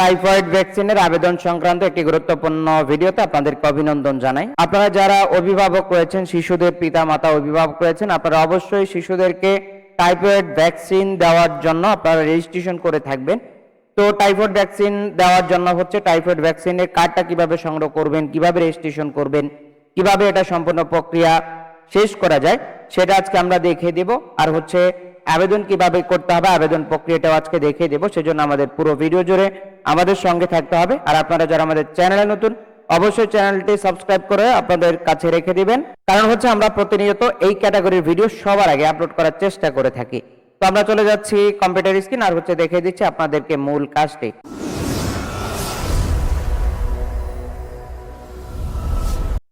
Typhoid ভ্যাকসিনের আবেদন সংক্রান্ত একটি গুরুত্বপূর্ণ ভিডিওতে আপনাদেরকে অভিনন্দন জানাই। আপনারা যারা অভিভাবক রয়েছেন, শিশুদের পিতা মাতা অভিভাবক রয়েছেন, আপনারা অবশ্যই শিশুদেরকে টাইফয়েড ভ্যাকসিন দেওয়ার জন্য আপনারা রেজিস্ট্রেশন করে থাকবেন। তো টাইফয়েড ভ্যাকসিন দেওয়ার জন্য হচ্ছে টাইফয়েড ভ্যাকসিনের কার্ডটা কীভাবে সংগ্রহ করবেন, কীভাবে রেজিস্ট্রেশন করবেন, কীভাবে এটা সম্পূর্ণ প্রক্রিয়া শেষ করা যায়, সেটা আজকে আমরা দেখিয়ে দেব। আর হচ্ছে আবেদন কীভাবে করতে হবে, আবেদন প্রক্রিয়াটাও আজকে দেখিয়ে দেবো, সেজন্য আমাদের পুরো ভিডিও জুড়ে আমাদের সঙ্গে থাকতে হবে। আর আপনারা যারা আমাদের চ্যানেলে নতুন, অবশ্যই চ্যানেলটি সাবস্ক্রাইব করে আপনাদের কাছে রেখে দিবেন। কারণ হচ্ছে আমরা প্রতিনিয়ত এই ক্যাটাগরির ভিডিও সবার আগে আপলোড করার চেষ্টা করে থাকি। তো আমরা চলে যাচ্ছি কম্পিউটার স্ক্রিন, আর হচ্ছে দেখিয়ে দিচ্ছি আপনাদেরকে মূল কাজটি।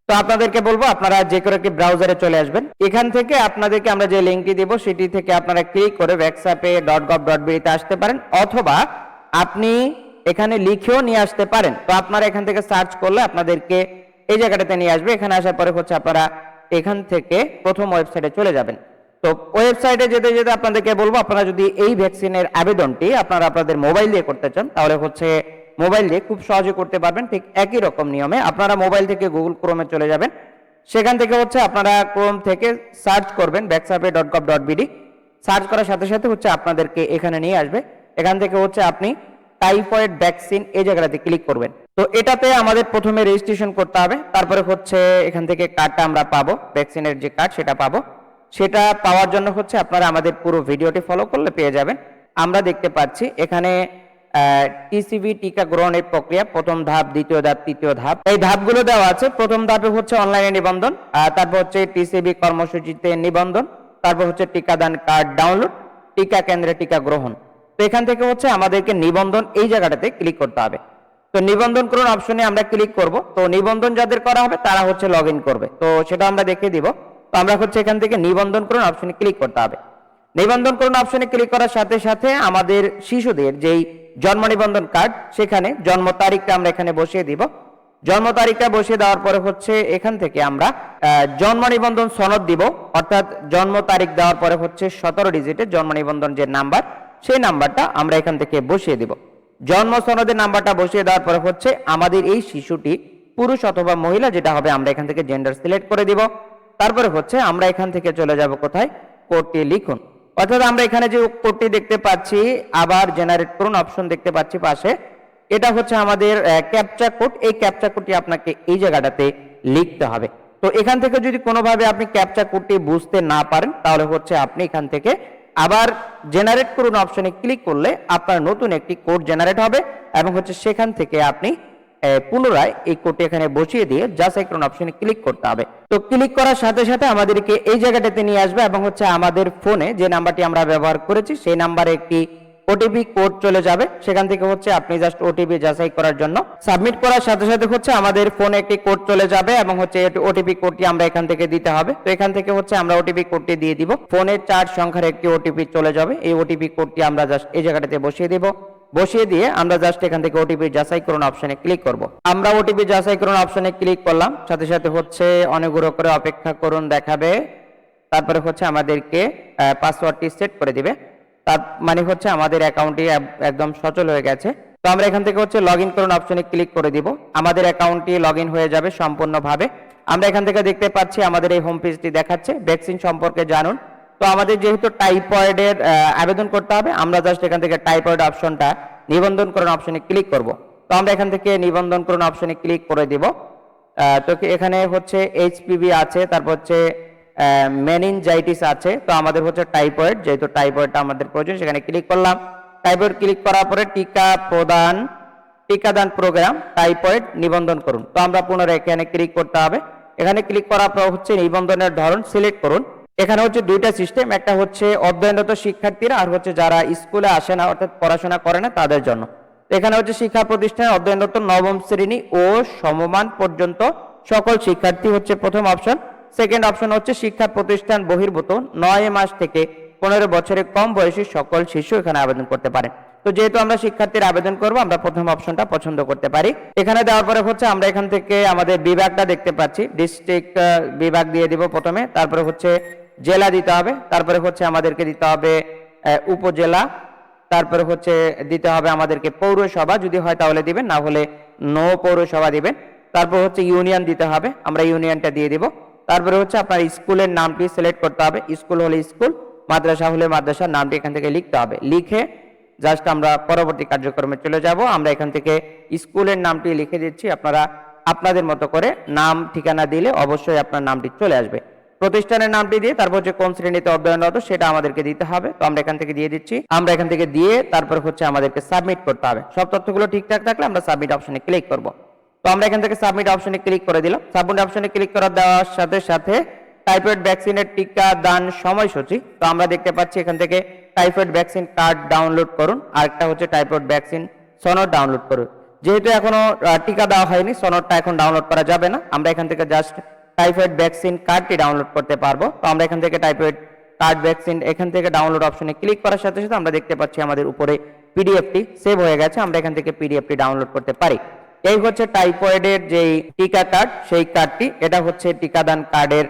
তো আপনাদেরকে বলব, আপনারা যে করে কি ব্রাউজারে চলে আসবেন। এখান থেকে আপনাদেরকে আমরা যে লিঙ্কটি দেব, সেটি থেকে আপনারা ক্লিক করে ওয়েবসাইটে ডট গভ ডট বিডিতে আসতে পারেন, অথবা আপনি এখানে লিখেও নিয়ে আসতে পারেন। তো আপনারা এখান থেকে সার্চ করলে আপনাদেরকে এই জায়গাটাতে নিয়ে আসবে। এখানে আসার পরে হচ্ছে আপনারা এখান থেকে প্রথম ওয়েবসাইটে চলে যাবেন। তো ওয়েবসাইটে যেতে যেতে আপনাদেরকে বলব, আপনারা যদি এই ভ্যাকসিনের আবেদনটি আপনারা আপনাদের মোবাইল দিয়ে করতে চান, তাহলে হচ্ছে মোবাইল দিয়ে খুব সহজে করতে পারবেন, ঠিক একই রকম নিয়মে। আপনারা মোবাইল থেকে গুগল ক্রোমে চলে যাবেন। সেখান থেকে হচ্ছে আপনারা ক্রোম থেকে সার্চ করবেন ব্যাকসাপে dot com dot BD search করার সাথে সাথে হচ্ছে আপনাদেরকে এখানে নিয়ে আসবে। এখান থেকে হচ্ছে আপনি টাইফয়েড ভ্যাকসিন এই জায়গাটাতে ক্লিক করবেন। তো এটাতে আমাদের প্রথমে রেজিস্ট্রেশন করতে হবে। তারপরে হচ্ছে এখান থেকে কার্ডটা আমরা পাবো ভ্যাকসিনের যে কার্ড সেটা পাবো। সেটা পাওয়ার জন্য হচ্ছে আপনারা আমাদের পুরো ভিডিওটি ফলো করলে পেয়ে যাবেন। আমরা দেখতে পাচ্ছি এখানে টিসিবি টিকা গ্রহণের প্রক্রিয়া, প্রথম ধাপ, দ্বিতীয় ধাপ, তৃতীয় ধাপ। এই ধাপগুলো দেওয়া আছে। প্রথম ধাপে হচ্ছে অনলাইনে নিবন্ধন তারপর হচ্ছে টিসিবি কর্মসূচিতে নিবন্ধন, তারপর হচ্ছে টিকাদান কার্ড ডাউনলোড টিকা কেন্দ্রে টিকা গ্রহণ। তো এখান থেকে হচ্ছে আমাদেরকে নিবন্ধন এই জায়গাটাতে ক্লিক করতে হবে। তো নিবন্ধন করুন অপশনে আমরা ক্লিক করব। তো নিবন্ধন যাদের করা হবে, তারা হচ্ছে লগ করবে। তো সেটা আমরা দেখিয়ে দিব। তো আমরা হচ্ছে এখান থেকে নিবন্ধন করুন অপশনে ক্লিক করতে হবে। নিবন্ধন করুন অপশনে ক্লিক করার সাথে সাথে আমাদের শিশুদের যেই জন্ম নিবন্ধন কার্ড সেখানে জন্ম তারিখটা আমরা এখানে বসিয়ে দিব। জন্ম তারিখটা বসিয়ে দেওয়ার পরে হচ্ছে এখান থেকে আমরা জন্ম নিবন্ধন সনদ দিব। অর্থাৎ জন্ম তারিখ দেওয়ার পরে হচ্ছে সতেরো ডিজিটের জন্ম নিবন্ধন যে নাম্বার সেই নাম্বারটা আমরা এখান থেকে বসিয়ে দিব। জন্ম সনদের নাম্বারটা বসিয়ে দেওয়ার পরে হচ্ছে আমাদের এই শিশুটি পুরুষ অথবা মহিলা, যেটা হবে আমরা এখান থেকে জেন্ডার সিলেক্ট করে দিব। তারপরে হচ্ছে আমরা এখান থেকে চলে যাব কোথায়? কোডটি লিখুন। অর্থাৎ আমরা এখানে যে কোডটি দেখতে পাচ্ছি, আবার জেনারেট করুন অপশন দেখতে পাচ্ছি পাশে। এটা হচ্ছে আমাদের ক্যাপচা কোড এই ক্যাপচা কোডটি আপনাকে এই জায়গাটাতে লিখতে হবে। তো এখান থেকে যদি কোনোভাবে আপনি ক্যাপচা কোডটি বুঝতে না পারেন, তাহলে হচ্ছে আপনি এখান থেকে আবার জেনারেট করুন অপশনে ক্লিক করলে আপনার নতুন একটি কোড জেনারেট হবে এবং হচ্ছে সেখান থেকে আপনি পুনরায় এই কোডটি এখানে বসিয়ে দিয়ে জাস্ট একটা অপশনে ক্লিক করতে হবে। তো ক্লিক করার সাথে সাথে আমাদেরকে এই জায়গাটাতে নিয়ে আসবে এবং হচ্ছে আমাদের ফোনে যে নাম্বারটি আমরা ব্যবহার করেছি, সেই নাম্বারে একটি ওটিপি কোড চলে যাবে। সেখান থেকে হচ্ছে আপনি জাস্ট ওটিপি যাচাই করার জন্য সাবমিট করার সাথে সাথে হচ্ছে আমাদের ফোনে একটি কোড চলে যাবে এবং হচ্ছে ওটিপি কোডটি আমরা এখান থেকে দিতে হবে। তো এখান থেকে হচ্ছে আমরা ওটিপি কোডটি দিয়ে দিব। ফোনের চার সংখ্যার একটি ওটিপি চলে যাবে। এই ওটিপি কোডটি আমরা জাস্ট এই জায়গাটাতে বসিয়ে দিব। বসিয়ে দিয়ে আমরা জাস্ট এখান থেকে ওটিপি যাচাই করুন অপশনে ক্লিক করব। আমরা ওটিপি যাচাই করুন অপশনে ক্লিক করলাম, সাথে সাথে হচ্ছে অনেকগুলো করে অপেক্ষা করুন দেখাবে, তারপরে হচ্ছে আমাদেরকে পাসওয়ার্ডটি সেট করে দিবে। তার মানে হচ্ছে আমাদের অ্যাকাউন্টটি একদম সচল হয়ে গেছে। তো আমরা এখান থেকে হচ্ছে লগ ইন করুন অপশনে ক্লিক করে দিব। আমাদের অ্যাকাউন্টটি লগ ইন হয়ে যাবে সম্পূর্ণভাবে। আমরা এখান থেকে দেখতে পাচ্ছি আমাদের এই হোম পেজটি দেখাচ্ছে। ভ্যাকসিন সম্পর্কে জানুন। তো আমাদের যেহেতু টাইফয়েডের আবেদন করতে হবে, আমরা জাস্ট এখান থেকে টাইফয়েড অপশনটা নিবন্ধন করুন অপশনে ক্লিক করব। তো আমরা এখান থেকে নিবন্ধন করুন অপশনে ক্লিক করে দিব। তো এখানে হচ্ছে এইচপিভি আছে, তারপর হচ্ছে মেনিনজাইটিস আছে, তো আমাদের হচ্ছে টাইফয়েড যেহেতু টাইফয়েডটা আমাদের প্রয়োজন, সেখানে ক্লিক করলাম। টাইফয়েড ক্লিক করার পরে টিকা প্রদান, টিকাদান প্রোগ্রাম টাইফয়েড নিবন্ধন করুন তো আমরা পুনরায় এখানে ক্লিক করতে হবে। এখানে ক্লিক করার পর হচ্ছে নিবন্ধনের ধরন সিলেক্ট করুন। এখানে হচ্ছে দুইটা সিস্টেম একটা হচ্ছে অধ্যয়নরত শিক্ষার্থীরা আর হচ্ছে যারা স্কুলে আসে না, অর্থাৎ পড়াশোনা করে না, তাদের জন্য। এখানে হচ্ছে শিক্ষা প্রতিষ্ঠানে অধ্যয়নরত নবম শ্রেণি ও সমমান পর্যন্ত সকল শিক্ষার্থী হচ্ছে প্রথম অপশন সেকেন্ড অপশন হচ্ছে শিক্ষা প্রতিষ্ঠান বহির্ভূত, নয় মাস থেকে পনেরো বছরের কম বয়সী সকল শিশু এখানে আবেদন করতে পারে। তো যেহেতু আমরা শিক্ষার্থীর আবেদন করব, আমরা প্রথম অপশনটা পছন্দ করতে পারি। এখানে দেওয়ার পরে হচ্ছে আমরা এখান থেকে আমাদের বিভাগটা দেখতে পাচ্ছি। ডিস্ট্রিক্ট বিভাগ দিয়ে দিব প্রথমে, তারপরে হচ্ছে জেলা দিতে হবে, তারপরে হচ্ছে আমাদেরকে দিতে হবে উপজেলা, তারপরে হচ্ছে দিতে হবে আমাদেরকে পৌরসভা, যদি হয় তাহলে দিবেন, না হলে নো পৌরসভা দিবেন। তারপর হচ্ছে ইউনিয়ন দিতে হবে, আমরা ইউনিয়নটা দিয়ে দিব। তারপরে হচ্ছে আপনার স্কুলের নামটি সিলেক্ট করতে হবে, স্কুল হলে স্কুল, মাদ্রাসা হলে মাদ্রাসার নামটি এখান থেকে লিখতে হবে। লিখে জাস্ট আমরা পরবর্তী কার্যক্রমে চলে যাব, আমরা এখান থেকে স্কুলের নামটি লিখে দিচ্ছি, আপনারা আপনাদের মতো করে নাম ঠিকানা দিলে অবশ্যই আপনার নামটি চলে আসবে। প্রতিষ্ঠানের নামটি দিয়ে তারপর হচ্ছে কোন শ্রেণীতে অধ্যয়নরত সেটা আমাদেরকে দিতে হবে। তো আমরা এখান থেকে দিয়ে দিচ্ছি। আমরা এখান থেকে দিয়ে তারপর হচ্ছে আমাদেরকে সাবমিট করতে হবে। সব তথ্যগুলো ঠিকঠাক থাকলে আমরা সাবমিট অপশনে ক্লিক করব। তো আমরা এখান থেকে সাবমিট অপশনে ক্লিক করে দিলাম। সাবমিট অপশনে ক্লিক করা দেওয়ার সাথে সাথে টাইফয়েড ভ্যাকসিনের টিকা দান সময়সূচি। তো আমরা দেখতে পাচ্ছি এখান থেকে টাইফয়েড ভ্যাকসিন কার্ড ডাউনলোড করুন। আরেকটা হচ্ছে টাইফয়েড ভ্যাকসিন সনদ ডাউনলোড করুন। যেহেতু এখনও টিকা দেওয়া হয়নি, সনদটা এখন ডাউনলোড করা যাবে না। আমরা এখান থেকে জাস্ট টাইফয়েড ভ্যাকসিন কার্ডটি ডাউনলোড করতে পারব। তো আমরা এখান থেকে টাইফয়েড কার্ড ভ্যাকসিন এখান থেকে ডাউনলোড অপশনে ক্লিক করার সাথে সাথে আমরা দেখতে পাচ্ছি আমাদের উপরে পিডিএফটি সেভ হয়ে গেছে। আমরা এখান থেকে পিডিএফটি ডাউনলোড করতে পারি। এই হচ্ছে টাইফয়েডের যেই টিকা কার্ড সেই কার্ডটি এটা হচ্ছে টিকাদান কার্ডের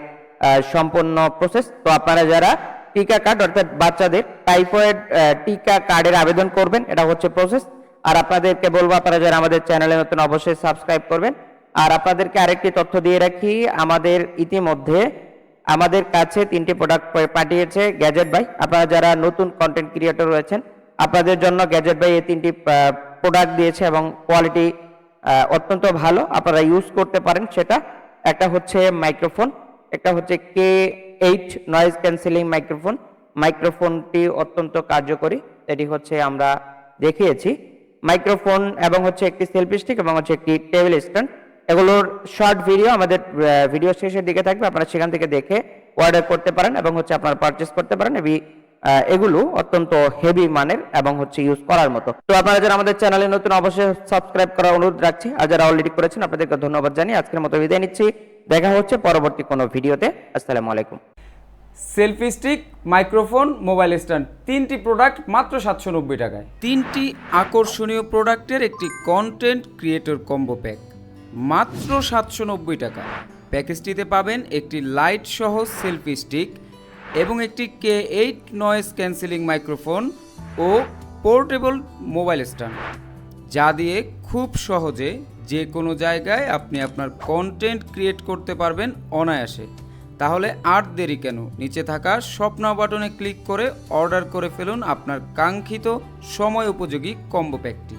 সম্পূর্ণ প্রসেস তো আপনারা যারা টিকা কার্ড অর্থাৎ বাচ্চাদের টাইফয়েড টিকা কার্ডের আবেদন করবেন, এটা হচ্ছে প্রসেস আর আপনাদেরকে বলব, আপনারা যারা আমাদের চ্যানেলে নতুন, অবশ্যই সাবস্ক্রাইব করবেন। আর আপনাদেরকে আরেকটি তথ্য দিয়ে রাখি, আমাদের ইতিমধ্যে আমাদের কাছে তিনটি প্রোডাক্ট পাঠিয়েছে গ্যাজেট বাই আপনারা যারা নতুন কন্টেন্ট ক্রিয়েটর রয়েছেন, আপনাদের জন্য গ্যাজেট বাই এই তিনটি প্রোডাক্ট দিয়েছে এবং কোয়ালিটি অত্যন্ত ভালো। আপনারা ইউজ করতে পারেন সেটা। একটা হচ্ছে মাইক্রোফোন একটা হচ্ছে K eight noise cancelling microphone মাইক্রোফোনটি অত্যন্ত কার্যকরী, এটি হচ্ছে আমরা দেখিয়েছি। মাইক্রোফোন এবং হচ্ছে একটি সেলফি স্টিক এবং হচ্ছে একটি টেবিল স্ট্যান্ড এগুলোর শর্ট ভিডিও আমাদের ভিডিও শেষের দিকে থাকবে। আপনারা সেখান থেকে দেখে অর্ডার করতে পারেন এবং হচ্ছে আপনারা পারচেস করতে পারেন। এবি এগুলো অত্যন্ত হেভি মানের এবং হচ্ছে ইউজ করার মতো। তো আপনারা যারা আমাদের চ্যানেলে নতুন অবশ্যই সাবস্ক্রাইব করার অনুরোধ রাখছি। আর যারা অলরেডি করেছেন আপনাদেরকে ধন্যবাদ জানিয়ে আজকের মতো বিদায় নিচ্ছি। দেখা হচ্ছে পরবর্তী কোনো ভিডিওতে আসসালামু আলাইকুম। Selfie stick microphone mobile stand তিনটি প্রোডাক্ট মাত্র সাতশো নব্বই টাকায়। তিনটি আকর্ষণীয় প্রোডাক্টের একটি কন্টেন্ট ক্রিয়েটর কম্বো প্যাক মাত্র সাতশো নব্বই টাকা। প্যাকেজটিতে পাবেন একটি লাইট সহ সেলফি স্টিক এবং একটি K eight noise cancelling microphone ও পোর্টেবল মোবাইল স্ট্যান্ড যা দিয়ে খুব সহজে যে কোনো জায়গায় আপনি আপনার কন্টেন্ট ক্রিয়েট করতে পারবেন অনায়াসে। তাহলে আর দেরি কেন? নিচে থাকা স্বপ্ন বাটনে ক্লিক করে অর্ডার করে ফেলুন আপনার কাঙ্ক্ষিত সময় উপযোগী কম্বো প্যাকটি